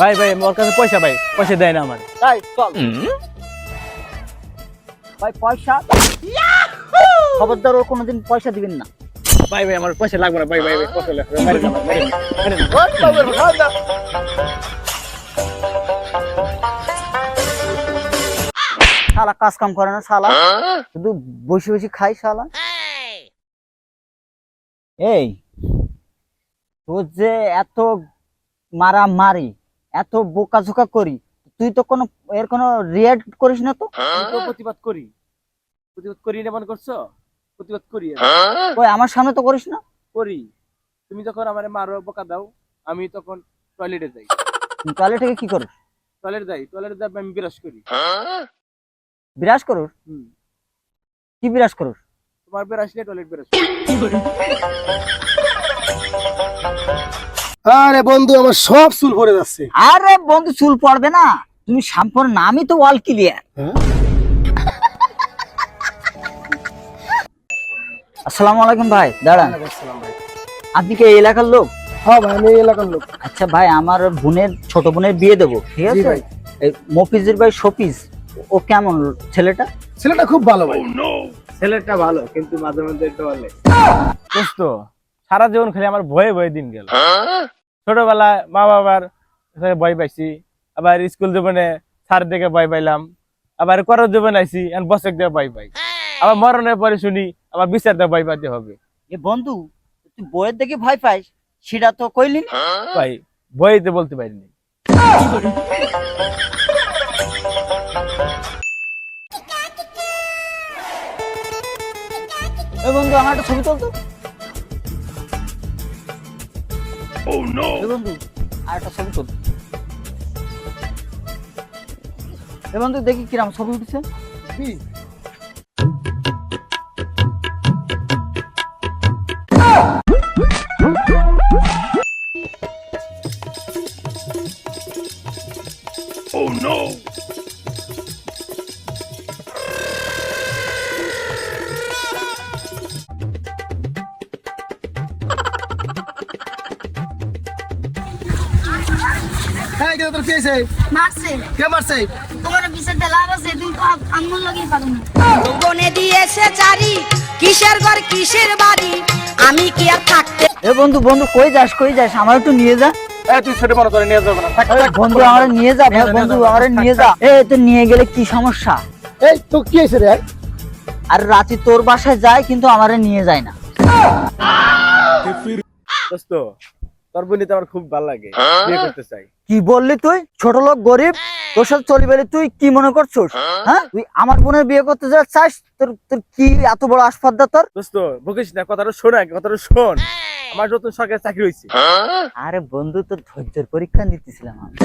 ভাই ভাই আমার কাছে পয়সা ভাই পয়সা দেয় না আমার। তাই চল। ভাই পয়সা? খবরদার ওর কোনোদিন পয়সা দিবেন না। ভাই ভাই আমার পয়সা লাগবে না। ভাই ভাই ভাই পয়সা লাগবে। শালা কাজ কাম করে না শালা। শুধু বসে বসে খাই শালা। এই তোর যে এত মারা মারি এত বোকা ঝোকা করি তুই তো কোনো এর কোনো রিয়াক্ট করিস না তো? আমি তো প্রতিবাদ করি। প্রতিবাদ করি না মনে করছ? প্রতিবাদ করি আমি। ওই আমার সামনে তো করিস না? করি। তুমি যখন আমার মারো বোকা দাও আমি তখন টয়লেটে যাই। টয়লেট থেকে কি করিস? টয়লেট যাই। টয়লেটে যাই আমি বিরাজ করি। বিরাজ করুস? হুম। কি বিরাজ করুস? তোমার বেরাস নিয়ে টয়লেট বেরাস আরে বন্ধু আমার সব চুল পড়ে যাচ্ছে। আরে বন্ধু চুল পড়বে না। তুমি শ্যাম্পুর নামই তো ওয়াল ক্লিয়ার। হ্যাঁ? আসসালামু আলাইকুম ভাই দাঁড়ান। আপনি কি এই এলাকার লোক? হ্যাঁ ভাই আমি এই এলাকার লোক। আচ্ছা ভাই আমার বোনের ছোট বোনের বিয়ে দেবো ঠিক আছে? ভাই। এই মফিজের ভাই শপিস ও কেমন? ছেলেটা? ছেলেটা খুব ভালো ভাই। ছেলেটা ভালো কিন্তু মাঝে মধ্যে একটু বলে দোস্ত সারা জীবন খালি আমার ভয়ে ভয়ে দিন গেল। ছোটবেলায় মা বাবার ভয় পাইছি আবার স্কুল জীবনে স্যার দেখে ভয় পাইলাম আবার করো জীবনে আইছি এখন বসে দিয়ে ভয় পাই। আবার মরণের পরে শুনি আবার বিচার দিয়ে ভয় পাইতে হবে। এ বন্ধু তুই বইয়ের দেখে ভয় পাইস? সেটা তো কইলি ভাই ভয়তে বলতে পারিনি। এ বন্ধু আমার একটা ছবি তুলতো এ বন্ধু আর একটা ছবি তুল। এ বন্ধু দেখি কিরাম ছবি উঠছে। কি? হ্যাঁ কে তোর কি হয়েছে? মারছে। কে মারছে? তোমার বিচার দেলা আছে তুমি তো আঙ্গুল লাগিয়ে পারো না। বনে দিয়েছে চারি কিসের ঘর কিসের বাড়ি? আমি কি আর থাকতে এ বন্ধু বন্ধু কই যাস কই যাস? আমার একটু নিয়ে যা। এ তুই ছোট বড় করে নিয়ে যাবে না। থাক, আরে থাক, বন্ধু আমার নিয়ে যা ভাই বন্ধু আমার নিয়ে যা। এ তো নিয়ে গেলে কি সমস্যা? এই তো কি হয়েছে রে? আর রাতে তোর বাসায় যায় কিন্তু আমারে নিয়ে যায় না। দোস্ত তোর বোনিতে আমার খুব ভালো লাগে। বিয়ে করতে চাই। কি বললি তুই? ছোট লোক গরিব? তোর সাথে চলি বেলি তুই কি মনে করছিস? হ্যাঁ? তুই আমার বোনের বিয়ে করতে যা চাস? তোর তোর কি এত বড় আসপাদ্দা তোর? দোস্ত বকিস না কথাটা শোন আগে কথাটা শোন। আমার নতুন সরকারি চাকরি হয়েছে। আরে বন্ধু তোর ধৈর্যের পরীক্ষা নিতেছিলাম আমি।